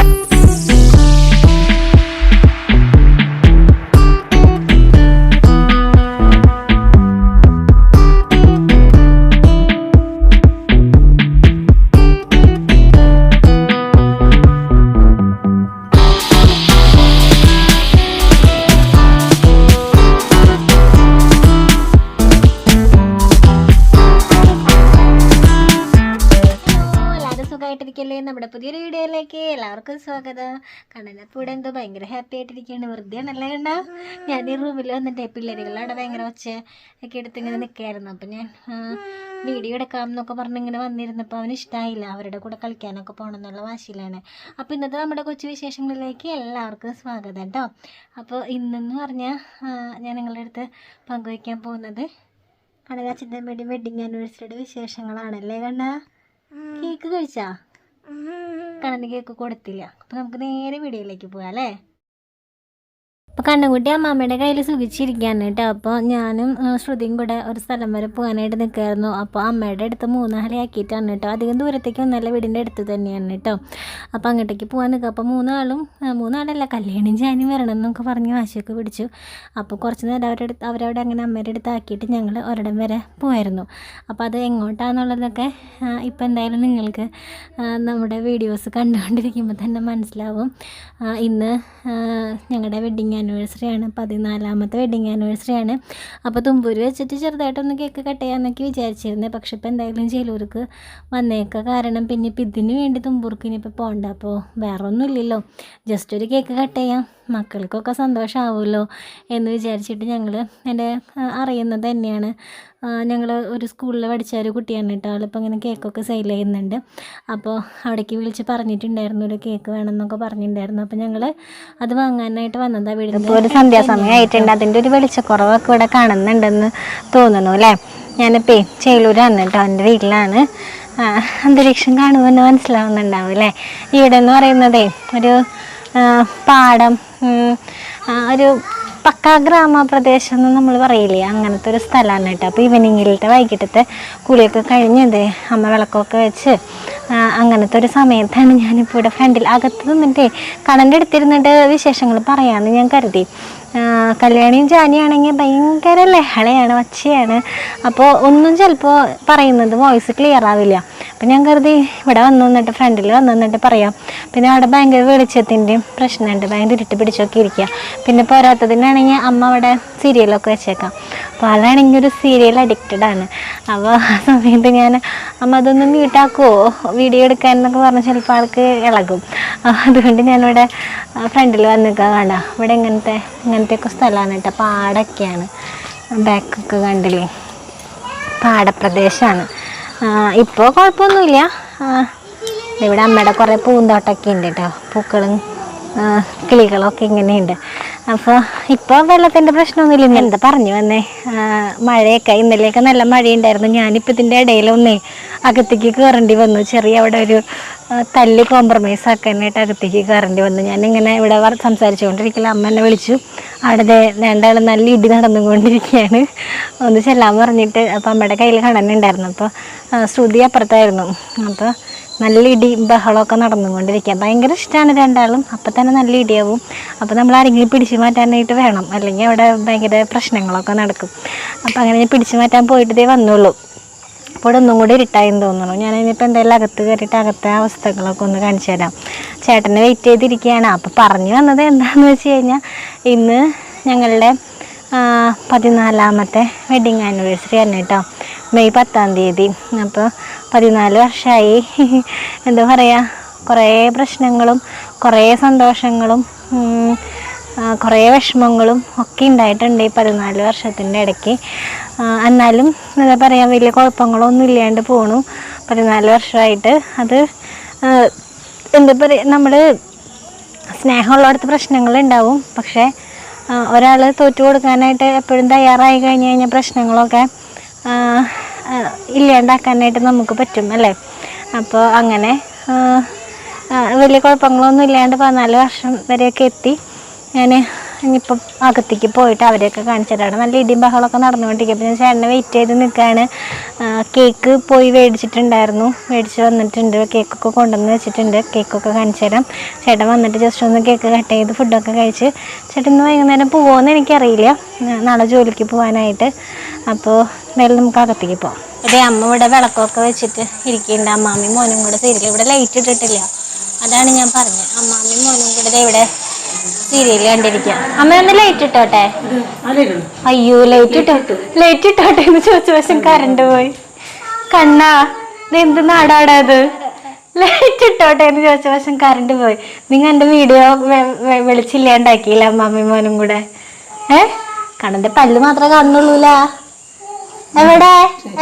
എല്ലാവരും പുതിയൊരു വീഡിയോയിലേക്ക് എല്ലാവർക്കും സ്വാഗതം. കണ്ണനപ്പൂടെ എന്തോ ഭയങ്കര ഹാപ്പി ആയിട്ടിരിക്കുകയാണ്. വെറുതെ ആണല്ലേ കണ്ട ഞാൻ ഈ റൂമിൽ വന്നിട്ട് പിള്ളേരുകളവിടെ ഭയങ്കര ഒച്ച ഒക്കെ എടുത്ത് ഇങ്ങനെ നിൽക്കായിരുന്നു അപ്പം ഞാൻ വീഡിയോ എടുക്കാം എന്നൊക്കെ പറഞ്ഞ് ഇങ്ങനെ വന്നിരുന്നപ്പോൾ അവന് ഇഷ്ടമായില്ല അവരുടെ കൂടെ കളിക്കാനൊക്കെ പോകണം എന്നുള്ള വാശിയിലാണ്. അപ്പോൾ ഇന്നത്തെ നമ്മുടെ കൊച്ചു വിശേഷങ്ങളിലേക്ക് എല്ലാവർക്കും സ്വാഗതം കേട്ടോ അപ്പോൾ ഇന്നെന്ന് പറഞ്ഞാൽ ഞാൻ നിങ്ങളുടെ അടുത്ത് പങ്കുവയ്ക്കാൻ പോകുന്നത് കനകാച്ചിന്റെ വേണ്ടി വെഡിങ് ആനിവേഴ്സറിയുടെ വിശേഷങ്ങളാണല്ലേ കണ്ണ? കേക്ക് കഴിച്ചാ? കണ്ണന് കേക്ക് കൊടുത്തില്ല. അപ്പൊ നമുക്ക് നേരെ വീഡിയോയിലേക്ക് പോകാം അല്ലേ? അപ്പോൾ കണ്ണൻകുട്ടി അമ്മാമ്മയുടെ കയ്യിൽ സുഖിച്ചിരിക്കുകയാണ് കേട്ടോ. അപ്പോൾ ഞാനും ശ്രുതിയും കൂടെ ഒരു സ്ഥലം വരെ പോകാനായിട്ട് നിൽക്കായിരുന്നു അപ്പോൾ അമ്മയുടെ അടുത്ത് മൂന്നാളിയാക്കിയിട്ടാണ് കേട്ടോ. അധികം ദൂരത്തേക്ക് ഒന്നല്ല വീടിന്റെ അടുത്ത് തന്നെയാണ് കേട്ടോ. അപ്പോൾ അങ്ങോട്ടേക്ക് പോകാൻ നിൽക്കുക. അപ്പോൾ മൂന്നാളും മൂന്നാളല്ല കല്യാണം ചെയ്യാനും വരണം എന്നൊക്കെ പറഞ്ഞ് വാശിയൊക്കെ പിടിച്ചു. അപ്പോൾ കുറച്ച് നേരം അവരുടെ അവരവിടെ അങ്ങനെ അമ്മയുടെ അടുത്ത് ആക്കിയിട്ട് ഞങ്ങൾ ഒരിടം വരെ പോയായിരുന്നു. അപ്പോൾ അത് എങ്ങോട്ടാണെന്നുള്ളതൊക്കെ ഇപ്പോൾ എന്തായാലും നിങ്ങൾക്ക് നമ്മുടെ വീഡിയോസ് കണ്ടുകൊണ്ടിരിക്കുമ്പോൾ തന്നെ മനസ്സിലാവും. ഇന്ന് ഞങ്ങളുടെ വെഡ്ഡിങ് ആനിവേഴ്സറി ആണ് പതിനാലാമത്തെ വെഡിങ് ആനിവേഴ്സറി ആണ്. അപ്പോൾ തുമ്പൂര് വെച്ചിട്ട് ചെറുതായിട്ടൊന്ന് കേക്ക് കട്ട് ചെയ്യാമെന്നൊക്കെ വിചാരിച്ചിരുന്നത് പക്ഷെ ഇപ്പോൾ എന്തായാലും ചേലൂർക്ക് വന്നേക്ക കാരണം പിന്നെ ഇപ്പം ഇതിന് വേണ്ടി തുമ്പൂർക്ക് ഇനിയിപ്പോൾ പോകണ്ട അപ്പോൾ വേറെ ഒന്നും ഇല്ലല്ലോ ജസ്റ്റ് ഒരു കേക്ക് കട്ട് ചെയ്യാം. മക്കൾക്കൊക്കെ സന്തോഷമാവുമല്ലോ എന്ന് വിചാരിച്ചിട്ട് ഞങ്ങൾ എന്റെ അറിയുന്നത് തന്നെയാണ്. ഞങ്ങൾ ഒരു സ്കൂളിൽ പഠിച്ച ഒരു കുട്ടിയാണ് കേട്ടോ. ആളിപ്പോൾ ഇങ്ങനെ കേക്കൊക്കെ സെയിൽ ചെയ്യുന്നുണ്ട്. അപ്പോൾ അവിടേക്ക് വിളിച്ച് പറഞ്ഞിട്ടുണ്ടായിരുന്നു ഒരു കേക്ക് വേണമെന്നൊക്കെ പറഞ്ഞിട്ടുണ്ടായിരുന്നു. അപ്പോൾ ഞങ്ങൾ അത് വാങ്ങാനായിട്ട് വന്നതാണ് വീടിന്റെ ഒരു സന്ധ്യാസമയമായിട്ടുണ്ട് അതിന്റെ ഒരു വെളിച്ചക്കുറവൊക്കെ ഇവിടെ കാണുന്നുണ്ടെന്ന് തോന്നുന്നു അല്ലേ? ഞാനിപ്പോൾ ചേലൂരാണ് കേട്ടോ എന്റെ വീട്ടിലാണ്. അന്തരീക്ഷം കാണുമെന്ന് മനസ്സിലാവുന്നുണ്ടാവും അല്ലേ? ഇവിടെ എന്ന് പറയുന്നതേ ഒരു പാടം ഒരു പക്കാ ഗ്രാമപ്രദേശം എന്ന് നമ്മൾ പറയില്ലേ? അങ്ങനത്തെ ഒരു സ്ഥലമാണ് കേട്ടോ. അപ്പോൾ ഈവനിങ്ങിലത്തെ വൈകിട്ടത്തെ കുളിയൊക്കെ കഴിഞ്ഞത് അമ്മ വിളക്കൊക്കെ വെച്ച് അങ്ങനത്തെ ഒരു സമയത്താണ് ഞാനിപ്പോൾ ഇവിടെ ഫ്രണ്ടിൽ അകത്ത് നിന്നിട്ട് കടന്റെ അടുത്തിരുന്നിട്ട് വിശേഷങ്ങൾ പറയാമെന്ന് ഞാൻ കരുതി. കല്യാണിയും ജാനിയാണെങ്കിൽ ഭയങ്കര ലഹളയാണ് ഒച്ചയാണ് അപ്പോൾ ഒന്നും ചിലപ്പോൾ പറയുന്നത് വോയിസ് ക്ലിയർ ആവില്ല. അപ്പം ഞാൻ കരുതി ഇവിടെ വന്നു നിന്നിട്ട് ഫ്രണ്ടിൽ വന്നു നിന്നിട്ട് പറയാം. പിന്നെ അവിടെ ഭയങ്കര വെളിച്ചത്തിന്റെയും പ്രശ്നമുണ്ട്. ഭയങ്കര ഇരുട്ട് പിടിച്ചൊക്കെ ഇരിക്കുക പിന്നെ പോരാത്തതിനാണെങ്കിൽ അമ്മ അവിടെ സീരിയലൊക്കെ വെച്ചേക്കാം. അപ്പോൾ ആളാണെങ്കിൽ ഒരു സീരിയൽ അഡിക്റ്റഡ് ആണ്. അപ്പോൾ ആ സമയത്ത് ഞാൻ അമ്മ അതൊന്ന് മ്യൂട്ടാക്കുമോ വീഡിയോ എടുക്കാൻ എന്നൊക്കെ പറഞ്ഞ് ചിലപ്പോൾ ആൾക്ക് ഇളകും. അതുകൊണ്ട് ഞാനിവിടെ ഫ്രണ്ടിൽ വന്ന് നിൽക്കാൻ വേണ്ട ഇവിടെ ഇങ്ങനത്തെ ഇങ്ങനത്തെയൊക്കെ സ്ഥലമാണ് കേട്ടോ. പാടൊക്കെയാണ്. ബാക്കൊക്കെ കണ്ടില്ലേ? പാടപ്രദേശമാണ് ഇപ്പോൾ കുഴപ്പമൊന്നുമില്ല ഇവിടെ അമ്മയുടെ കുറേ പൂന്തോട്ടമൊക്കെ ഉണ്ട് കേട്ടോ പൂക്കളും കിളികളൊക്കെ ഇങ്ങനെയുണ്ട്. അപ്പോൾ ഇപ്പോൾ വെള്ളത്തിന്റെ പ്രശ്നമൊന്നുമില്ല. എന്താ പറഞ്ഞു വന്നേ? മഴയൊക്കെ ഇന്നലെയൊക്കെ നല്ല മഴയുണ്ടായിരുന്നു. ഞാനിപ്പോൾ ഇതിന്റെ ഇടയിലൊന്നേ അകത്തേക്ക് കയറേണ്ടി വന്നു. ചെറിയ അവിടെ ഒരു തല്ലി കോംപ്രമൈസ് ആക്കാനായിട്ട് അകത്തേക്ക് കയറേണ്ടി വന്നു. ഞാൻ ഞാനിങ്ങനെ ഇവിടെ സംസാരിച്ചുകൊണ്ടിരിക്കില്ല അമ്മ എന്നെ വിളിച്ചു. അവിടെ ദേ രണ്ടാളും നല്ല ഇടി നടന്നുകൊണ്ടിരിക്കുകയാണ്. ഒന്ന് ചെല്ലാൻ പറഞ്ഞിട്ട് അപ്പോൾ അമ്മയുടെ കയ്യിൽ കടന്നുണ്ടായിരുന്നു അപ്പോൾ ശ്രുതി അപ്പുറത്തായിരുന്നു. അപ്പോൾ നല്ല ഇടി ബഹളമൊക്കെ നടന്നുകൊണ്ടിരിക്കുക. ഭയങ്കര ഇഷ്ടമാണ് രണ്ടാളും. അപ്പം തന്നെ നല്ല ഇടിയാവും. അപ്പോൾ നമ്മൾ ആരെങ്കിലും പിടിച്ചു മാറ്റാനായിട്ട് വേണം. അല്ലെങ്കിൽ അവിടെ ഭയങ്കര പ്രശ്നങ്ങളൊക്കെ നടക്കും. അപ്പോൾ അങ്ങനെ പിടിച്ചു മാറ്റാൻ പോയിട്ടേ വന്നുള്ളൂ. അപ്പോൾ ഒന്നും കൂടി ഇരുട്ടായെന്ന് തോന്നുന്നു. ഞാൻ ഇനിയിപ്പോൾ എന്തായാലും അകത്ത് കയറിയിട്ട് അകത്തെ അവസ്ഥകളൊക്കെ ഒന്ന് കാണിച്ചു തരാം. ചേട്ടനെ വെയിറ്റ് ചെയ്തിരിക്കുകയാണ്. അപ്പോൾ പറഞ്ഞു വന്നത് എന്താണെന്ന് വെച്ച് കഴിഞ്ഞാൽ ഇന്ന് ഞങ്ങളുടെ പതിനാലാമത്തെ വെഡിങ് ആനിവേഴ്സറി ആണ് കേട്ടോ. മെയ് പത്താം തീയതി. അപ്പോൾ പതിനാല് വർഷമായി എന്താ പറയുക കുറേ പ്രശ്നങ്ങളും കുറേ സന്തോഷങ്ങളും കുറേ വിഷമങ്ങളും ഒക്കെ ഉണ്ടായിട്ടുണ്ട് ഈ പതിനാല് വർഷത്തിന്റെ ഇടയ്ക്ക്. എന്നാലും എന്താ പറയുക വലിയ കുഴപ്പങ്ങളൊന്നും ഇല്ലാണ്ട് പോണു. പതിനാല് വർഷമായിട്ട് അത് എന്താ പറയുക നമ്മൾ സ്നേഹമുള്ളടത്ത് പ്രശ്നങ്ങളുണ്ടാവും. പക്ഷേ ഒരാൾ തോറ്റു കൊടുക്കാനായിട്ട് എപ്പോഴും തയ്യാറായി കഴിഞ്ഞ് കഴിഞ്ഞാൽ പ്രശ്നങ്ങളൊക്കെ ഇല്ലാണ്ടാക്കാനായിട്ട് നമുക്ക് പറ്റും അല്ലേ? അപ്പോൾ അങ്ങനെ വലിയ കുഴപ്പങ്ങളൊന്നും ഇല്ലാണ്ട് പതിനാല് വർഷം വരെയൊക്കെ എത്തി. ഞാൻ ഇനിയിപ്പം അകത്തേക്ക് പോയിട്ട് അവരെയൊക്കെ കാണിച്ചിട്ടാണ് നല്ല ഇടിയും ബഹളമൊക്കെ നടന്നുകൊണ്ടിരിക്കും അപ്പോൾ ഞാൻ ചേട്ടനെ വെയിറ്റ് ചെയ്ത് നിൽക്കുകയാണ്. കേക്ക് പോയി മേടിച്ചിട്ടുണ്ടായിരുന്നു. മേടിച്ച് വന്നിട്ടുണ്ട്. കേക്കൊക്കെ കൊണ്ടുവന്ന് വെച്ചിട്ടുണ്ട്. കേക്കൊക്കെ കാണിച്ചു തരാം. ചേട്ടൻ വന്നിട്ട് ജസ്റ്റ് ഒന്ന് കേക്ക് കട്ട് ചെയ്ത് ഫുഡൊക്കെ കഴിച്ച് ചേട്ടൻ ഇന്ന് വൈകുന്നേരം പോകുമെന്ന് എനിക്കറിയില്ല. നാളെ ജോലിക്ക് പോകാനായിട്ട് അപ്പോൾ എന്തായാലും നമുക്ക് അകത്തേക്ക് പോകാം ഇതേ അമ്മ ഇവിടെ വിളക്കൊക്കെ വെച്ചിട്ട് ഇരിക്കുന്നുണ്ട്. അമ്മാമ്മയും മോനും കൂടെ സീരിയൽ ഇവിടെ ലൈറ്റ് ഇട്ടിട്ടില്ല. അതാണ് ഞാൻ പറഞ്ഞത്. അമ്മാമ്മയും മോനും കൂടെ ഇവിടെ സീരിയൽ കണ്ടിരിക്കാം. അമ്മ ഒന്ന് ലൈറ്റ് ഇട്ടോട്ടെ? അയ്യോ ലൈറ്റ് ഇട്ടോട്ടു ലൈറ്റ് ഇട്ടോട്ടെ എന്ന് ചോദിച്ച വശം കറണ്ട് പോയി. കണ്ണാ എന്ത് നാടാടാ അത് ലൈറ്റ് ഇട്ടോട്ടെ എന്ന് ചോദിച്ച വശം കറണ്ട് പോയി. നിങ്ങൾ എന്റെ വീഡിയോ വെളിച്ചില്ലാണ്ടാക്കിയില്ല അമ്മാമ്മയും മോനും കൂടെ? ഏ? കണ്ണന്റെ പല്ല് മാത്രമേ കാണുന്നുള്ളൂല. എവിടെ?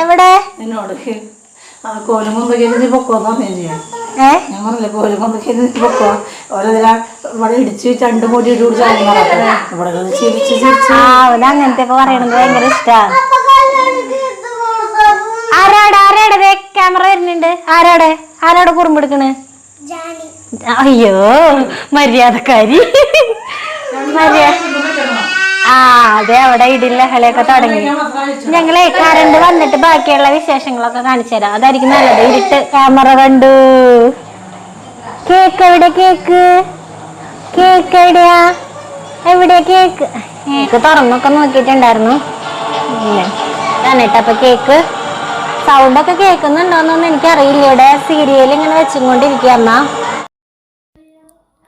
എവിടെ? എന്നോട് കോലും കൊമ്പൊക്കെ പൊക്കോന്ന് പറഞ്ഞു ചെയ്യാം ഏ? ഞാൻ പറഞ്ഞില്ലേ കോലും കൊമ്പൊക്കെ പൊക്കോ? ഓരോന്നിലാ ഇവിടെ ഇടിച്ച് ചണ്ട് മൂടി ഇടി പിടിച്ച് ഇവിടെ കിടന്ന് ചിരിച്ച് ചിരിച്ച്. ആ അവന് അങ്ങനത്തെ പറയണത് ഭയങ്കര ഇഷ്ടാ. ആരാടെ ആരാടെ ദേ ക്യാമറ വരുന്നുണ്ട്? ആരാടെ? ആരാടെ കുറുമ്പെടുക്കണ് അയ്യോ മര്യാദക്കാരി. മര്യാദ ആ അതെ അവിടെ ഇടില്ല ഹലയൊക്കെ തുടങ്ങി. ഞങ്ങളെ കറണ്ട് വന്നിട്ട് ബാക്കിയുള്ള വിശേഷങ്ങളൊക്കെ കാണിച്ചു തരാം. അതായിരിക്കും നല്ലത്. ഇരുട്ട് ക്യാമറ കണ്ടു. കേക്ക് എവിടെ കേക്ക്? കേക്ക് എവിടെയാ? എവിടെയാ കേക്ക്? കേക്ക് തുറന്നൊക്കെ കേട്ടോ അപ്പൊ കേക്ക് സൗണ്ടൊക്കെ കേൾക്കുന്നുണ്ടോന്നൊന്നും എനിക്കറിയില്ല. ഇവിടെ സീരിയൽ ഇങ്ങനെ വെച്ചുകൊണ്ടിരിക്കുക അമ്മ.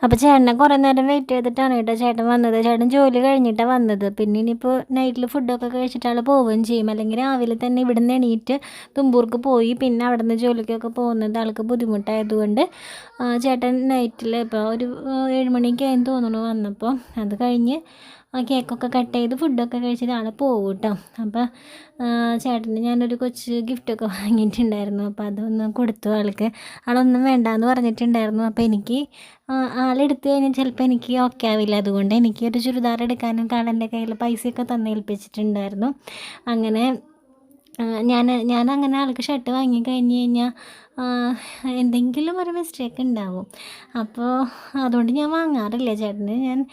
അപ്പോൾ ചേട്ടനെ കുറേ നേരം വെയിറ്റ് ചെയ്തിട്ടാണ് കേട്ടോ ചേട്ടൻ വന്നത്. ചേട്ടൻ ജോലി കഴിഞ്ഞിട്ടാണ് വന്നത്. പിന്നെ ഇനിയിപ്പോൾ നൈറ്റിൽ ഫുഡൊക്കെ കഴിച്ചിട്ടാണ് പോവുകയും ചെയ്യും. അല്ലെങ്കിൽ രാവിലെ തന്നെ ഇവിടുന്ന് എണീറ്റ് തുമ്പൂർക്ക് പോയി. പിന്നെ അവിടെ നിന്ന് ജോലിക്കൊക്കെ പോകുന്നത് ആൾക്ക് ബുദ്ധിമുട്ടായതുകൊണ്ട് ചേട്ടൻ നൈറ്റിൽ ഇപ്പോൾ ഒരു ആ, ഏഴ് മണിക്ക് ആയെന്ന് തോന്നുന്നു വന്നപ്പോൾ അത് കഴിഞ്ഞ് ആ കേക്കൊക്കെ കട്ട് ചെയ്ത് ഫുഡൊക്കെ കഴിച്ചിട്ട് നാളെ പോകും കേട്ടോ അപ്പോൾ ചേട്ടന് ഞാനൊരു കൊച്ച് ഗിഫ്റ്റൊക്കെ വാങ്ങിയിട്ടുണ്ടായിരുന്നു. അപ്പോൾ അതൊന്ന് കൊടുത്തു ആൾക്ക്. ആളൊന്നും വേണ്ടാന്ന് പറഞ്ഞിട്ടുണ്ടായിരുന്നു. അപ്പോൾ എനിക്ക് ആളെടുത്ത് കഴിഞ്ഞാൽ ചിലപ്പോൾ എനിക്ക് ഓക്കെ ആവില്ല. അതുകൊണ്ട് എനിക്ക് ഒരു ചുരിദാർ എടുക്കാനും കാളന്റെ കയ്യിൽ പൈസയൊക്കെ തന്നേൽപ്പിച്ചിട്ടുണ്ടായിരുന്നു അങ്ങനെ ഞാൻ ഞാൻ അങ്ങനെ ആൾക്ക് ഷർട്ട് വാങ്ങി കഴിഞ്ഞ് കഴിഞ്ഞാൽ എന്തെങ്കിലും ഒരു മിസ്റ്റേക്ക് ഉണ്ടാവും. അപ്പോൾ അതുകൊണ്ട് ഞാൻ വാങ്ങാറില്ല. ചേട്ടന് ഞാൻ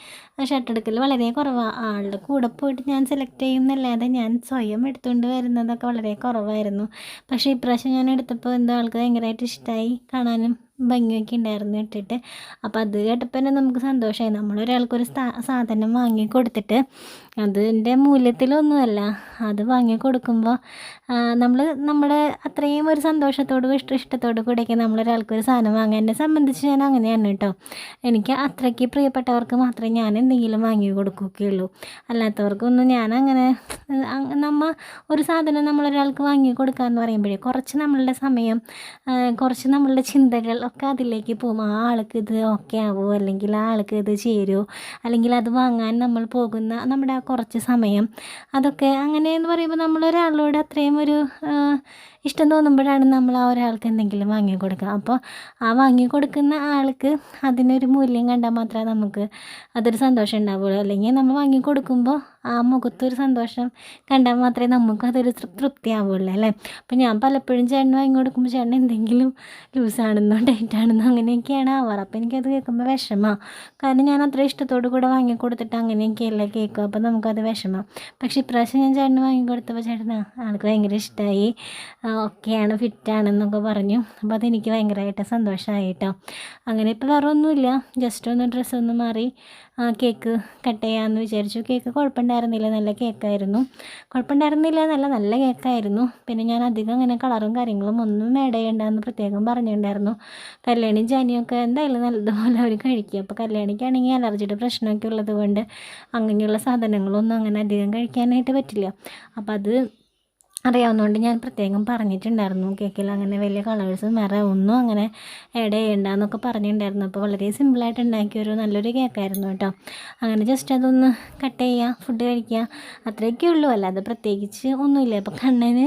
ഷർട്ട് എടുക്കൽ വളരെ കുറവാണ് ആളുടെ കൂടെ പോയിട്ട് ഞാൻ സെലക്ട് ചെയ്യുന്നല്ലാതെ ഞാൻ സ്വയം എടുത്തുകൊണ്ട് വരുന്നതൊക്കെ വളരെ കുറവായിരുന്നു. പക്ഷേ ഇപ്രാവശ്യം ഞാൻ എടുത്തപ്പോൾ എന്താ ആൾക്ക് ഭയങ്കരമായിട്ട് ഇഷ്ടമായി കാണാനും ഭംഗിയൊക്കെ ഉണ്ടായിരുന്നു ഇട്ടിട്ട്. അപ്പോൾ അത് കേട്ടപ്പോൾ തന്നെ നമുക്ക് സന്തോഷമായി നമ്മളൊരാൾക്കൊരു സ്ഥാ- സാധനം വാങ്ങി കൊടുത്തിട്ട് അതിന്റെ മൂല്യത്തിലൊന്നുമല്ല. അത് വാങ്ങി കൊടുക്കുമ്പോൾ നമ്മൾ നമ്മുടെ അത്രയും ഒരു സന്തോഷത്തോടും ഇഷ്ട ഇഷ്ടത്തോടു കൂടെയൊക്കെ നമ്മളൊരാൾക്കൊരു സാധനം വാങ്ങാൻ എന്നെ സംബന്ധിച്ച് ഞാൻ അങ്ങനെയാണ് കേട്ടോ. എനിക്ക് അത്രയ്ക്ക് പ്രിയപ്പെട്ടവർക്ക് മാത്രമേ ഞാൻ എന്തെങ്കിലും വാങ്ങി കൊടുക്കുകയുള്ളൂ. അല്ലാത്തവർക്കൊന്നും ഞാൻ അങ്ങനെ നമ്മൾ നമ്മ ഒരു സാധനം നമ്മളൊരാൾക്ക് വാങ്ങി കൊടുക്കുക എന്ന് പറയുമ്പോഴേ കുറച്ച് നമ്മളുടെ സമയം കുറച്ച് നമ്മളുടെ ചിന്തകൾ ഒക്കെ അതിലേക്ക് പോകും. ആ ആൾക്ക് ഇത് ഓക്കെ ആവുമോ അല്ലെങ്കിൽ ആ ആൾക്ക് ഇത് ചേരുമോ അല്ലെങ്കിൽ അത് വാങ്ങാൻ നമ്മൾ പോകുന്ന നമ്മുടെ ആ കുറച്ച് സമയം അതൊക്കെ അങ്ങനെ എന്ന് പറയുമ്പോൾ നമ്മളൊരാളോട് അത്രയും ഒരു ഇഷ്ടം തോന്നുമ്പോഴാണ് നമ്മൾ ആ ഒരാൾക്ക് എന്തെങ്കിലും വാങ്ങി കൊടുക്കുക അപ്പോൾ ആ വാങ്ങി കൊടുക്കുന്ന ആൾക്ക് അതിനൊരു മൂല്യം കണ്ടാൽ മാത്രമേ നമുക്ക് അതൊരു സന്തോഷം ഉണ്ടാവുള്ളൂ. അല്ലെങ്കിൽ നമ്മൾ വാങ്ങി കൊടുക്കുമ്പോൾ ആ മുഖത്തൊരു സന്തോഷം കണ്ടാൽ മാത്രമേ നമുക്ക് അതൊരു തൃപ്തിയാവുള്ളൂ അല്ലേ? അപ്പം ഞാൻ പലപ്പോഴും ചേട്ടന് വാങ്ങി കൊടുക്കുമ്പോൾ ചേട്ടൻ എന്തെങ്കിലും ലൂസാണെന്നോ ടൈറ്റാണെന്നോ അങ്ങനെയൊക്കെയാണ് ആവാറ്. അപ്പോൾ എനിക്കത് കേൾക്കുമ്പോൾ വിഷമമാണ് കാരണം ഞാൻ അത്ര ഇഷ്ടത്തോടു കൂടെ വാങ്ങി കൊടുത്തിട്ട് അങ്ങനെയൊക്കെയല്ല കേൾക്കും അപ്പോൾ നമുക്കത് വിഷമം. പക്ഷേ ഇപ്രാവശ്യം ഞാൻ ചേട്ടന് വാങ്ങി കൊടുത്തപ്പോൾ ചേട്ടനാ ആൾക്ക് ഭയങ്കര ഇഷ്ടമായി ഓക്കെയാണ് ഫിറ്റാണെന്നൊക്കെ പറഞ്ഞു. അപ്പോൾ അതെനിക്ക് ഭയങ്കരമായിട്ട് സന്തോഷമായി കേട്ടോ അങ്ങനെ ഇപ്പോൾ വേറെ ഒന്നുമില്ല ജസ്റ്റ് ഒന്ന് ഡ്രസ്സ് ഒന്ന് മാറി കേക്ക് കട്ട് ചെയ്യാമെന്ന് വിചാരിച്ചു. കേക്ക് കുഴപ്പമുണ്ടായിരുന്നില്ല നല്ല കേക്കായിരുന്നു. കുഴപ്പമുണ്ടായിരുന്നില്ല നല്ല നല്ല കേക്കായിരുന്നു. പിന്നെ ഞാൻ അധികം അങ്ങനെ കളറും കാര്യങ്ങളും ഒന്നും ആഡ് പ്രത്യേകം പറഞ്ഞിട്ടുണ്ടായിരുന്നു. കല്യാണി ജാനിയൊക്കെ എന്തായാലും നല്ലതുപോലെ അവർ കഴിക്കും. അപ്പോൾ കല്യാണിക്കാണെങ്കിൽ അലർജിയുടെ പ്രശ്നമൊക്കെ ഉള്ളത് കൊണ്ട് അങ്ങനെയുള്ള സാധനങ്ങളൊന്നും അങ്ങനെ അധികം കഴിക്കാനായിട്ട് പറ്റില്ല. അപ്പോൾ അത് അറിയാവുന്നതുകൊണ്ട് ഞാൻ പ്രത്യേകം പറഞ്ഞിട്ടുണ്ടായിരുന്നു. കേക്കിൽ അങ്ങനെ വലിയ കളേഴ്സും വേറെ ഒന്നും അങ്ങനെ ആഡ് ചെയ്യണ്ടെന്നൊക്കെ പറഞ്ഞിട്ടുണ്ടായിരുന്നു. അപ്പോൾ വളരെ സിമ്പിളായിട്ട് ഉണ്ടാക്കിയ ഒരു നല്ലൊരു കേക്കായിരുന്നു കേട്ടോ. അങ്ങനെ ജസ്റ്റ് അതൊന്ന് കട്ട് ചെയ്യുക ഫുഡ് കഴിക്കുക അത്രയൊക്കെ ഉള്ളൂ. അല്ലാതെ പ്രത്യേകിച്ച് ഒന്നുമില്ല. അപ്പോൾ കണ്ണന്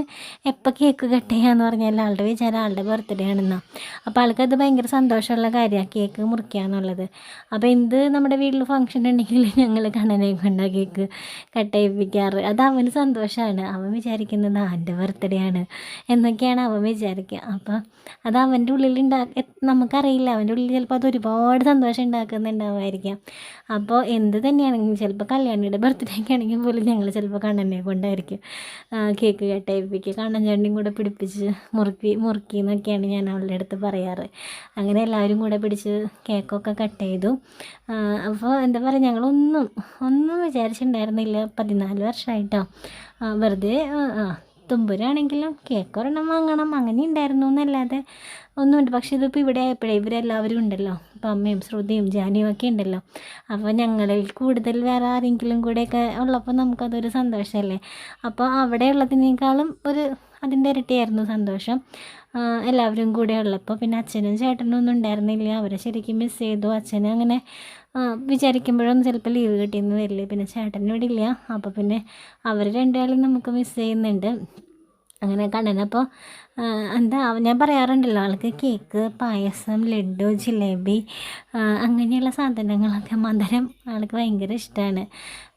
എപ്പോൾ കേക്ക് കട്ട് ചെയ്യാന്ന് പറഞ്ഞാൽ ആളുടെ വിചാരം ആളുടെ ബർത്ത്ഡേ ആണെന്നാണ് അപ്പോൾ ആൾക്കത് ഭയങ്കര സന്തോഷമുള്ള കാര്യമാണ് കേക്ക് മുറിക്കുക എന്നുള്ളത് അപ്പോൾ എന്ത് നമ്മുടെ വീട്ടിൽ ഫംഗ്ഷൻ ഉണ്ടെങ്കിൽ ഞങ്ങൾ കണ്ണനെ കൊണ്ടാണ് കേക്ക് കട്ട് ചെയ്യിപ്പിക്കാറ്. അത് അവന് സന്തോഷമാണ് അവൻ വിചാരിക്കുന്നത് അവന്റെ ബർത്ത്ഡേ ആണ് എന്നൊക്കെയാണ് അവൻ വിചാരിക്കുക അപ്പോൾ അത് അവന്റെ ഉള്ളിൽ ഉണ്ടാക്ക നമുക്കറിയില്ല. അവന്റെ ഉള്ളിൽ ചിലപ്പോൾ അത് ഒരുപാട് സന്തോഷം ഉണ്ടാക്കുന്നുണ്ടാവുമായിരിക്കാം അപ്പോൾ എന്ത് തന്നെയാണെങ്കിലും ചിലപ്പോൾ കല്യാണിയുടെ ബർത്ത്ഡേ ഒക്കെ ആണെങ്കിൽ പോലും ഞങ്ങൾ ചിലപ്പോൾ കണ്ണനെ കൊണ്ടായിരിക്കും. കേക്ക് കട്ടയിപ്പിക്കുക കണ്ണൻ ചണ്ടിയും കൂടെ പിടിപ്പിച്ച് മുറുക്കി മുറുക്കി എന്നൊക്കെയാണ് ഞാൻ അവളുടെ അടുത്ത് പറയാറ്. അങ്ങനെ എല്ലാവരും കൂടെ പിടിച്ച് കേക്കൊക്കെ കട്ട് ചെയ്തു. അപ്പോൾ എന്താ പറയുക ഞങ്ങളൊന്നും ഒന്നും വിചാരിച്ചിട്ടുണ്ടായിരുന്നില്ല. പതിനാല് വർഷമായിട്ടോ വെറുതെ തുമ്പുരാണെങ്കിലും കേക്ക് ഒരെണ്ണം വാങ്ങണം. അങ്ങനെ ഉണ്ടായിരുന്നു എന്നല്ലാതെ ഒന്നുമില്ല. പക്ഷേ ഇതിപ്പോൾ ഇവിടെ ആയപ്പോഴേ ഇവരെല്ലാവരും ഉണ്ടല്ലോ. ഇപ്പം അമ്മയും ശ്രുതിയും ജാനിയും ഒക്കെ ഉണ്ടല്ലോ. അപ്പോൾ ഞങ്ങളിൽ കൂടുതൽ വേറെ ആരെങ്കിലും കൂടെയൊക്കെ ഉള്ളപ്പോൾ നമുക്കതൊരു സന്തോഷമല്ലേ അപ്പോൾ അവിടെ ഉള്ളതിനേക്കാളും ഒരു അതിന്റെ ഇരട്ടിയായിരുന്നു സന്തോഷം. എല്ലാവരും കൂടെ ഉള്ളപ്പോൾ പിന്നെ അച്ഛനും ചേട്ടനും ഒന്നും ഉണ്ടായിരുന്നില്ല. അവരെ ശരിക്കും മിസ് ചെയ്തു. അച്ഛനെ അങ്ങനെ വിചാരിക്കുമ്പോഴൊന്നും ചിലപ്പോൾ ലീവ് കിട്ടിയെന്ന് വരില്ല. പിന്നെ ചേട്ടൻ ഇവിടെ ഇല്ല. അപ്പോൾ പിന്നെ അവർ രണ്ടാളും നമുക്ക് മിസ് ചെയ്യുന്നുണ്ട്. അങ്ങനെ കണ്ണനപ്പോൾ എന്താ ഞാൻ പറയാറുണ്ടല്ലോ ആൾക്ക് കേക്ക് പായസം ലഡു ജിലേബി അങ്ങനെയുള്ള സാധനങ്ങളൊക്കെ മധുരം ആൾക്ക് ഭയങ്കര ഇഷ്ടമാണ്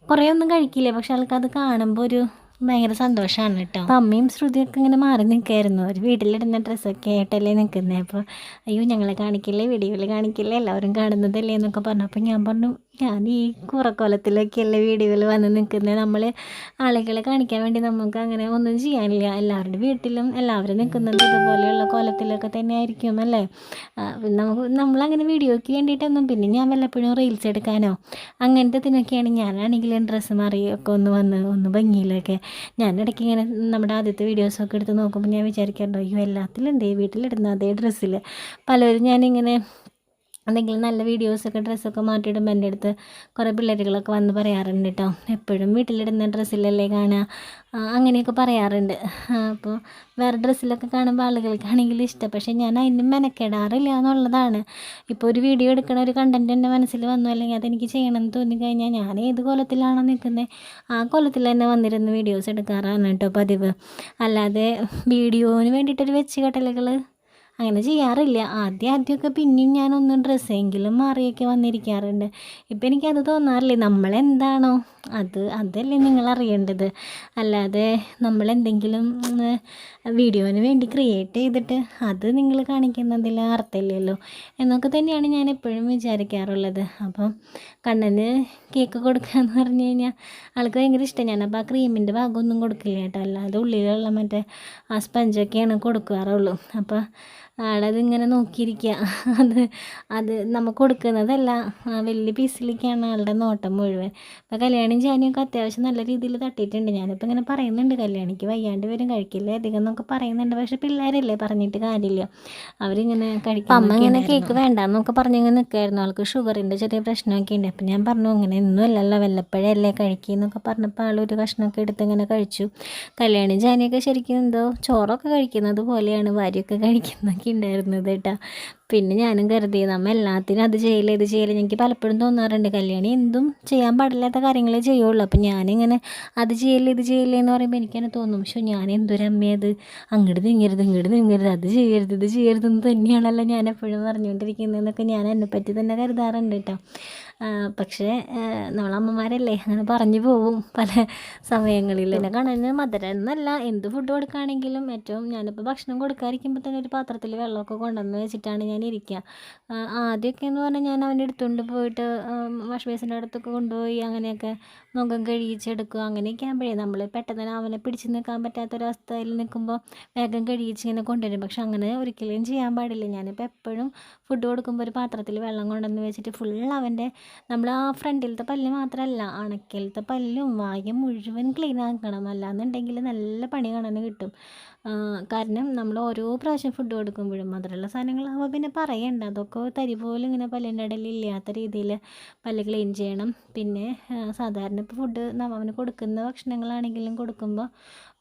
കുറേ ഒന്നും കഴിക്കില്ല പക്ഷെ ആൾക്കത് കാണുമ്പോൾ ഒരു ഭയങ്കര സന്തോഷമാണ് കേട്ടോ അപ്പം അമ്മയും ശ്രുതിയൊക്കെ ഇങ്ങനെ മാറി നിൽക്കായിരുന്നു അവർ വീട്ടിലിടുന്ന ഡ്രസ്സൊക്കെ ആയിട്ടല്ലേ നിൽക്കുന്നത് അപ്പോൾ അയ്യോ ഞങ്ങളെ കാണിക്കില്ലേ? വീഡിയോയിൽ കാണിക്കില്ലേ? എല്ലാവരും കാണുന്നതല്ലേ? എന്നൊക്കെ പറഞ്ഞു. അപ്പോൾ ഞാൻ പറഞ്ഞു ഞാൻ ഈ കുറക്കോലത്തിലൊക്കെയല്ലേ വീഡിയോയിൽ വന്ന് നിൽക്കുന്നത് നമ്മൾ ആളുകളെ കാണിക്കാൻ വേണ്ടി നമുക്ക് അങ്ങനെ ഒന്നും ചെയ്യാനില്ല. എല്ലാവരുടെ വീട്ടിലും എല്ലാവരും നിൽക്കുന്നത് ഇതുപോലെയുള്ള കോലത്തിലൊക്കെ തന്നെ ആയിരിക്കും അല്ലേ നമുക്ക് നമ്മളങ്ങനെ വീഡിയോയ്ക്ക് വേണ്ടിയിട്ടൊന്നും പിന്നെ ഞാൻ വല്ലപ്പോഴും റീൽസ് എടുക്കാനോ അങ്ങനത്തെ ഇതിനൊക്കെയാണ് ഞാനാണെങ്കിലും ഡ്രസ്സ് മാറിയൊക്കെ ഒന്ന് വന്ന് ഒന്ന് ഭംഗിയിലൊക്കെ. ഞാൻ ഇടയ്ക്ക് ഇങ്ങനെ നമ്മുടെ ആദ്യത്തെ വീഡിയോസൊക്കെ എടുത്ത് നോക്കുമ്പോൾ ഞാൻ വിചാരിക്കാറുണ്ടോ അയ്യോ എല്ലാത്തിലുണ്ട് വീട്ടിലിടുന്ന അതേ ഡ്രസ്സിൽ പലരും ഞാനിങ്ങനെ എന്തെങ്കിലും നല്ല വീഡിയോസൊക്കെ ഡ്രസ്സൊക്കെ മാറ്റിയിടുമ്പോൾ എന്റെ അടുത്ത് കുറേ പിള്ളേരുകളൊക്കെ വന്ന് പറയാറുണ്ട് കേട്ടോ എപ്പോഴും വീട്ടിലിടുന്ന ഡ്രസ്സിലല്ലേ കാണുക. അങ്ങനെയൊക്കെ പറയാറുണ്ട്. അപ്പോൾ വേറെ ഡ്രസ്സിലൊക്കെ കാണുമ്പോൾ ആളുകൾക്കാണെങ്കിൽ ഇഷ്ടം. പക്ഷേ ഞാൻ അതിന് മെനക്കെടാറില്ല എന്നുള്ളതാണ്. ഇപ്പോൾ ഒരു വീഡിയോ എടുക്കണ ഒരു കണ്ടന്റ് എന്റെ മനസ്സിൽ വന്നു. അല്ലെങ്കിൽ അതെനിക്ക് ചെയ്യണമെന്ന് തോന്നിക്കഴിഞ്ഞാൽ ഞാൻ ഏത് കോലത്തിലാണോ നിൽക്കുന്നത് ആ കോലത്തിൽ തന്നെ വന്നിരുന്ന് വീഡിയോസ് എടുക്കാറാണ് കേട്ടോ പതിവ്. അല്ലാതെ വീഡിയോന് വേണ്ടിയിട്ടൊരു വെച്ച് കെട്ടലുകൾ അങ്ങനെ ചെയ്യാറില്ല. ആദ്യം ആദ്യമൊക്കെ പിന്നെയും ഞാനൊന്ന് ഡ്രസ്സെങ്കിലും മാറിയൊക്കെ വന്നിരിക്കാറുണ്ട്. ഇപ്പം എനിക്കത് തോന്നാറില്ലേ നമ്മളെന്താണോ? അത് അതല്ലേ നിങ്ങൾ അറിയേണ്ടത്. അല്ലാതെ നമ്മളെന്തെങ്കിലും വീഡിയോന് വേണ്ടി ക്രിയേറ്റ് ചെയ്തിട്ട് അത് നിങ്ങൾ കാണിക്കുന്നതിൽ അർത്ഥമില്ലല്ലോ എന്നൊക്കെ തന്നെയാണ് ഞാൻ എപ്പോഴും വിചാരിക്കാറുള്ളത്. അപ്പം കണ്ണന് കേക്ക് കൊടുക്കുക എന്ന് പറഞ്ഞു കഴിഞ്ഞാൽ ആൾക്ക് ഭയങ്കര ഇഷ്ടം. ഞാനപ്പോൾ ആ ക്രീമിന്റെ ഭാഗമൊന്നും കൊടുക്കില്ല കേട്ടോ. അല്ലാതെ ഉള്ളിലുള്ള മറ്റേ ആ സ്പഞ്ചൊക്കെയാണ് കൊടുക്കാറുള്ളൂ. അപ്പോൾ ആളതിങ്ങനെ നോക്കിയിരിക്കുക അത് അത് നമുക്ക് കൊടുക്കുന്നതല്ല. ആ വലിയ പീസിലേക്കാണ് ആളുടെ നോട്ടം മുഴുവൻ. അപ്പോൾ കല്യാണം ജാനിയൊക്കെ അത്യാവശ്യം നല്ല രീതിയിൽ തട്ടിയിട്ടുണ്ട്. ഞാനിപ്പോൾ ഇങ്ങനെ പറയുന്നുണ്ട് കല്യാണിക്ക് വയ്യാണ്ട് വരും കഴിക്കില്ല അധികം എന്നൊക്കെ പറയുന്നുണ്ട്. പക്ഷേ പിള്ളേരല്ലേ പറഞ്ഞിട്ട് കാര്യമില്ല. അവരിങ്ങനെ കഴിക്കും അമ്മ ഇങ്ങനെ കേക്ക് വേണ്ട എന്നൊക്കെ പറഞ്ഞിങ്ങനെ നിൽക്കുമായിരുന്നു ആൾക്ക് ഷുഗറിന്റെ ചെറിയ പ്രശ്നമൊക്കെ ഉണ്ട്. അപ്പം ഞാൻ പറഞ്ഞു അങ്ങനെ ഒന്നും അല്ലല്ലോ. വല്ലപ്പോഴല്ലേ കഴിക്കുന്നൊക്കെ പറഞ്ഞപ്പോൾ ആൾ ഒരു കഷ്ണമൊക്കെ എടുത്ത് ഇങ്ങനെ കഴിച്ചു. കല്യാണി ജാനിയൊക്കെ ശരിക്കും എന്തോ ചോറൊക്കെ കഴിക്കുന്നത് പോലെയാണ് ഭാര്യയൊക്കെ കഴിക്കുന്നൊക്കെ ഉണ്ടായിരുന്നത് കേട്ടോ. പിന്നെ ഞാനും കരുതി നമ്മൾ എല്ലാത്തിനും അത് ചെയ്യില്ല ഇത് ചെയ്യില്ല എനിക്ക് പലപ്പോഴും തോന്നാറുണ്ട്. കല്യാണി എന്തും ചെയ്യാൻ പാടില്ലാത്ത കാര്യങ്ങളെ ചെയ്യുള്ളൂ. അപ്പം ഞാനിങ്ങനെ അത് ചെയ്യില്ല ഇത് ചെയ്യില്ല എന്ന് പറയുമ്പോൾ എനിക്കങ്ങനെ തോന്നും. പക്ഷെ ഞാൻ എന്തൊരമ്മയത് അങ്ങോട്ട് നീങ്ങരുത് ഇങ്ങോട്ട് നീങ്ങരുത്. അത് ചെയ്യരുത് ഇത് ചെയ്യരുത് എന്ന് തന്നെയാണല്ലോ ഞാൻ എപ്പോഴും പറഞ്ഞുകൊണ്ടിരിക്കുന്നതെന്നൊക്കെ ഞാൻ എന്നെ പറ്റി തന്നെ കരുതാറുണ്ട് കേട്ടോ പക്ഷേ നമ്മളമ്മമാരല്ലേ അങ്ങനെ പറഞ്ഞു പോവും പല സമയങ്ങളിൽ പിന്നെ കാണാൻ മധുരം എന്നല്ല എന്ത് ഫുഡ് കൊടുക്കുകയാണെങ്കിലും ഏറ്റവും ഞാനിപ്പോൾ ഭക്ഷണം കൊടുക്കാതിരിക്കുമ്പോൾ തന്നെ ഒരു പാത്രത്തിൽ വെള്ളമൊക്കെ കൊണ്ടുവന്ന് വെച്ചിട്ടാണ് ഞാൻ ഇരിക്കുക ആ, ആദ്യമൊക്കെ എന്ന് പറഞ്ഞാൽ ഞാൻ അവന്റെ എടുത്തുകൊണ്ട് പോയിട്ട് വാഷ് ബേസിന്റെ അടുത്തൊക്കെ കൊണ്ടുപോയി അങ്ങനെയൊക്കെ മുഖം കഴിയിച്ചെടുക്കുക അങ്ങനെയൊക്കെ ആകുമ്പോഴേ നമ്മൾ പെട്ടെന്ന് അവനെ പിടിച്ച് നിൽക്കാൻ പറ്റാത്തൊരവസ്ഥയിൽ നിൽക്കുമ്പോൾ വേഗം കഴിയിച്ച് ഇങ്ങനെ കൊണ്ടുവരും. പക്ഷെ അങ്ങനെ ഒരിക്കലും ചെയ്യാൻ പാടില്ല. ഞാനിപ്പോൾ എപ്പോഴും ഫുഡ് കൊടുക്കുമ്പോൾ ഒരു പാത്രത്തിൽ വെള്ളം കൊണ്ടുവന്ന് വെച്ചിട്ട് ഫുൾ അവന്റെ നമ്മൾ ആ ഫ്രണ്ടിലത്തെ പല്ല് മാത്രമല്ല അണക്കിലത്തെ പല്ലും വായും മുഴുവൻ ക്ലീൻ ആക്കണം. അല്ലാന്നുണ്ടെങ്കിൽ നല്ല പണി കാണാൻ കിട്ടും. കാരണം നമ്മൾ ഓരോ പ്രാവശ്യം ഫുഡ് കൊടുക്കുമ്പോഴും മധുരമുള്ള സാധനങ്ങളാകുമ്പോൾ പിന്നെ പറയണ്ട. അതൊക്കെ തരി പോലും ഇങ്ങനെ പല്ലിന്റെ ഇടയിൽ ഇല്ലാത്ത രീതിയിൽ പല്ല് ക്ലീൻ ചെയ്യണം. പിന്നെ സാധാരണ ഇപ്പോൾ ഫുഡ് അവന് കൊടുക്കുന്ന ഭക്ഷണങ്ങളാണെങ്കിലും കൊടുക്കുമ്പോൾ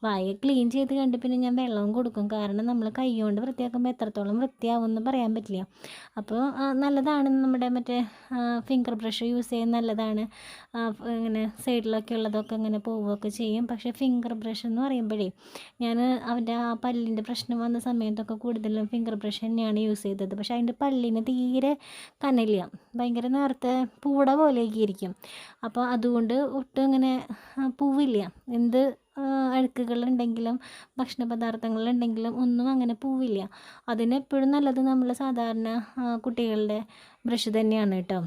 വായ ക്ലീൻ ചെയ്ത് കണ്ട് പിന്നെ ഞാൻ വെള്ളവും കൊടുക്കും. കാരണം നമ്മൾ കൈ കൊണ്ട് വൃത്തിയാക്കുമ്പോൾ എത്രത്തോളം വൃത്തിയാവും എന്ന് പറയാൻ പറ്റില്ല. അപ്പോൾ നല്ലതാണ് നമ്മുടെ മറ്റേ ഫിംഗർ ബ്രഷ് യൂസ് ചെയ്യുന്നത് നല്ലതാണ്. ഇങ്ങനെ സൈഡിലൊക്കെ ഉള്ളതൊക്കെ ഇങ്ങനെ പോവുകയൊക്കെ ചെയ്യും. പക്ഷേ ഫിംഗർ ബ്രഷ് എന്ന് പറയുമ്പോഴേ ഞാൻ അവന്റെ ആ പല്ലിന്റെ പ്രശ്നം വന്ന സമയത്തൊക്കെ കൂടുതലും ഫിംഗർ ബ്രഷ് തന്നെയാണ് യൂസ് ചെയ്തത്. പക്ഷേ അതിന്റെ പല്ലിന് തീരെ കനലില്ല. ഭയങ്കര നേരത്തെ പൂട പോലെയൊക്കെ ഇരിക്കും. അപ്പോൾ അതുകൊണ്ട് ഒട്ടും ഇങ്ങനെ പൂവില്ല. എന്ത് അഴുക്കുകളുണ്ടെങ്കിലും ഭക്ഷണ പദാർത്ഥങ്ങളുണ്ടെങ്കിലും ഒന്നും അങ്ങനെ പോവില്ല. അതിന് എപ്പോഴും നല്ലത് നമ്മൾ സാധാരണ കുട്ടികളുടെ ബ്രഷ് തന്നെയാണ് കേട്ടോ.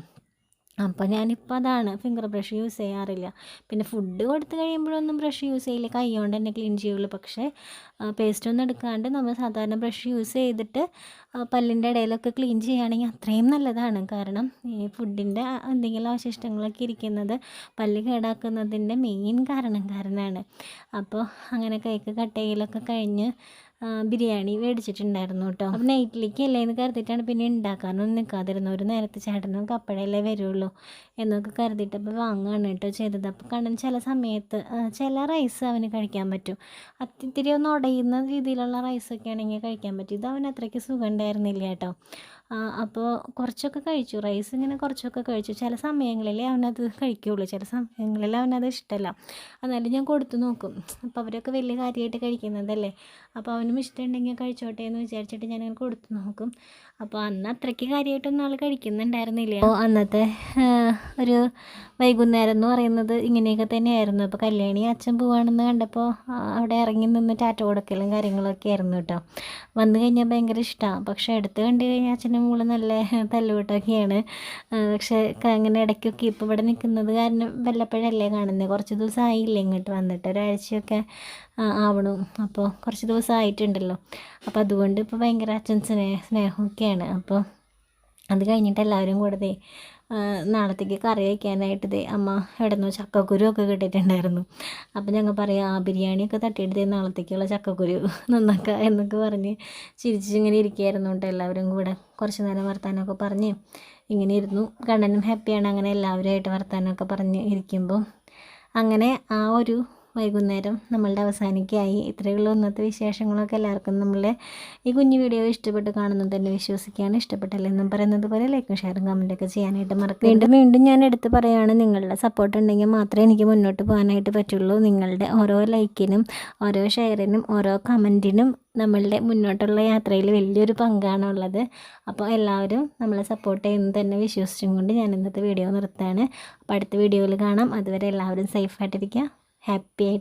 അപ്പോൾ ഞാനിപ്പോൾ അതാണ് ഫിംഗർ ബ്രഷ് യൂസ് ചെയ്യാറില്ല. പിന്നെ ഫുഡ് കൊടുത്ത് കഴിയുമ്പോഴൊന്നും ബ്രഷ് യൂസ് ചെയ്യില്ല. കൈ കൊണ്ട് തന്നെ ക്ലീൻ ചെയ്യുള്ളൂ. പക്ഷേ പേസ്റ്റ് ഒന്നും എടുക്കാണ്ട് നമ്മൾ സാധാരണ ബ്രഷ് യൂസ് ചെയ്തിട്ട് പല്ലിന്റെ ഇടയിലൊക്കെ ക്ലീൻ ചെയ്യുകയാണെങ്കിൽ അത്രയും നല്ലതാണ്. കാരണം ഈ ഫുഡിന്റെ എന്തെങ്കിലും അവശിഷ്ടങ്ങളൊക്കെ ഇരിക്കുന്നത് പല്ല് കേടാക്കുന്നതിന്റെ മെയിൻ കാരണം കാരണമാണ്. അപ്പോൾ അങ്ങനെ കൈക്ക് കട്ടയിലൊക്കെ കഴിഞ്ഞ് ബിരിയാണി മേടിച്ചിട്ടുണ്ടായിരുന്നു കേട്ടോ. അപ്പോൾ നൈറ്റിലേക്ക് അല്ലേ എന്ന് കരുതിയിട്ടാണ് പിന്നെ ഉണ്ടാക്കാനൊന്നും നിൽക്കാതിരുന്നു ഒരു നേരത്തെ ചേട്ടനും കപ്പടയല്ലേ വരുള്ളൂ എന്നൊക്കെ കരുതിയിട്ട് അപ്പോൾ വാങ്ങുകയാണ് കേട്ടോ ചെയ്തത്. അപ്പോൾ കാരണം ചില സമയത്ത് ചില റൈസ് അവന് കഴിക്കാൻ പറ്റും. അത്തിരി ഒന്ന് ഉടയുന്ന രീതിയിലുള്ള റൈസൊക്കെ ആണെങ്കിൽ കഴിക്കാൻ പറ്റും. ഇത് അവന് അത്രയ്ക്ക് സുഖം ഉണ്ടായിരുന്നില്ല കേട്ടോ. അപ്പോൾ കുറച്ചൊക്കെ കഴിച്ചു. റൈസ് ഇങ്ങനെ കുറച്ചൊക്കെ കഴിച്ചു. ചില സമയങ്ങളിൽ അവനത് കഴിക്കുകയുള്ളൂ ചില സമയങ്ങളിൽ അവനത് ഇഷ്ടമല്ല എന്നാലും ഞാൻ കൊടുത്തു നോക്കും. അപ്പോൾ അവരൊക്കെ വലിയ കാര്യമായിട്ട് കഴിക്കുന്നതല്ലേ? അപ്പോൾ അവനും ഇഷ്ടമുണ്ടെങ്കിൽ കഴിച്ചോട്ടെ എന്ന് വിചാരിച്ചിട്ട് ഞാനങ്ങനെ കൊടുത്തു നോക്കും. അപ്പോൾ അന്ന് അത്രയ്ക്ക് കാര്യമായിട്ടൊന്നും ആൾ കഴിക്കുന്നുണ്ടായിരുന്നില്ല. അപ്പോൾ അന്നത്തെ ഒരു വൈകുന്നേരം എന്ന് പറയുന്നത് ഇങ്ങനെയൊക്കെ തന്നെയായിരുന്നു. അപ്പോൾ കല്യാണി അച്ഛൻ പോവാണെന്ന് കണ്ടപ്പോൾ അവിടെ ഇറങ്ങി നിന്ന് ടാറ്റ കൊടുക്കലും കാര്യങ്ങളൊക്കെ ആയിരുന്നു കേട്ടോ. വന്നു കഴിഞ്ഞാൽ ഭയങ്കര ഇഷ്ടമാണ് പക്ഷേ എടുത്ത് കണ്ടു കഴിഞ്ഞാൽ അച്ഛനും മോൾ നല്ല തല്ലുകൂട്ടൊക്കെയാണ്. പക്ഷേ അങ്ങനെ ഇടയ്ക്കൊക്കെ ഇപ്പോൾ ഇവിടെ നിൽക്കുന്നത് കാരണം വല്ലപ്പോഴല്ലേ കാണുന്നത് കുറച്ച് ദിവസം ആയില്ലേ ഇങ്ങോട്ട് വന്നിട്ട്. ഒരാഴ്ചയൊക്കെ ആവണു. അപ്പോൾ കുറച്ച് ദിവസം ആയിട്ടുണ്ടല്ലോ അപ്പോൾ അതുകൊണ്ട് ഇപ്പോൾ ഭയങ്കര അച്ഛൻ സ്നേഹ സ്നേഹമൊക്കെയാണ്. അപ്പോൾ അത് കഴിഞ്ഞിട്ട് എല്ലാവരും കൂടെ നാളത്തേക്ക് കറി വയ്ക്കാനായിട്ട് ദേ അമ്മ എവിടെ നിന്നോ ചക്കക്കുരു ഒക്കെ കിട്ടിയിട്ടുണ്ടായിരുന്നു. അപ്പം ഞങ്ങൾ പറയാം ആ ബിരിയാണിയൊക്കെ തട്ടിയെടുത്ത് നാളത്തേക്കുള്ള ചക്കക്കുരു നന്നാക്കുക എന്നൊക്കെ പറഞ്ഞ് ചിരിച്ചിങ്ങനെ ഇരിക്കുകയായിരുന്നു കേട്ടോ എല്ലാവരും കൂടെ. കുറച്ച് നേരം വർത്താനമൊക്കെ പറഞ്ഞ് ഇങ്ങനെ ഇരുന്നു. കണ്ണനും ഹാപ്പിയാണ് അങ്ങനെ എല്ലാവരുമായിട്ട് വർത്താനമൊക്കെ പറഞ്ഞ് ഇരിക്കുമ്പോൾ അങ്ങനെ ആ ഒരു വൈകുന്നേരം നമ്മളുടെ അവസാനിക്കായി. ഇത്രയേ ഉള്ളൂ ഇന്നത്തെ വിശേഷങ്ങളൊക്കെ എല്ലാവർക്കും നമ്മളെ ഈ കുഞ്ഞു വീഡിയോ ഇഷ്ടപ്പെട്ട് കാണുന്നത് തന്നെ വിശ്വസിക്കുകയാണ്. ഇഷ്ടപ്പെട്ടല്ലെന്നും പറയുന്നത് പോലെ ലൈക്കും ഷെയറും കമന്റൊക്കെ ചെയ്യാനായിട്ട് മറക്കും വീണ്ടും വീണ്ടും ഞാൻ എടുത്ത് പറയുകയാണ് നിങ്ങളുടെ സപ്പോർട്ട് ഉണ്ടെങ്കിൽ മാത്രമേ എനിക്ക് മുന്നോട്ട് പോകാനായിട്ട് പറ്റുള്ളൂ. നിങ്ങളുടെ ഓരോ ലൈക്കിനും ഓരോ ഷെയറിനും ഓരോ കമന്റിനും നമ്മളുടെ മുന്നോട്ടുള്ള യാത്രയിൽ വലിയൊരു പങ്കാണുള്ളത് അപ്പോൾ എല്ലാവരും നമ്മളെ സപ്പോർട്ട് ചെയ്യുന്നത് തന്നെ വിശ്വസിച്ചും കൊണ്ട് ഞാൻ ഇന്നത്തെ വീഡിയോ നിർത്തുകയാണ്. അപ്പോൾ അടുത്ത വീഡിയോയിൽ കാണാം. അതുവരെ എല്ലാവരും സേഫായിട്ടിരിക്കുക ഹാപ്പി ആയിട്ട്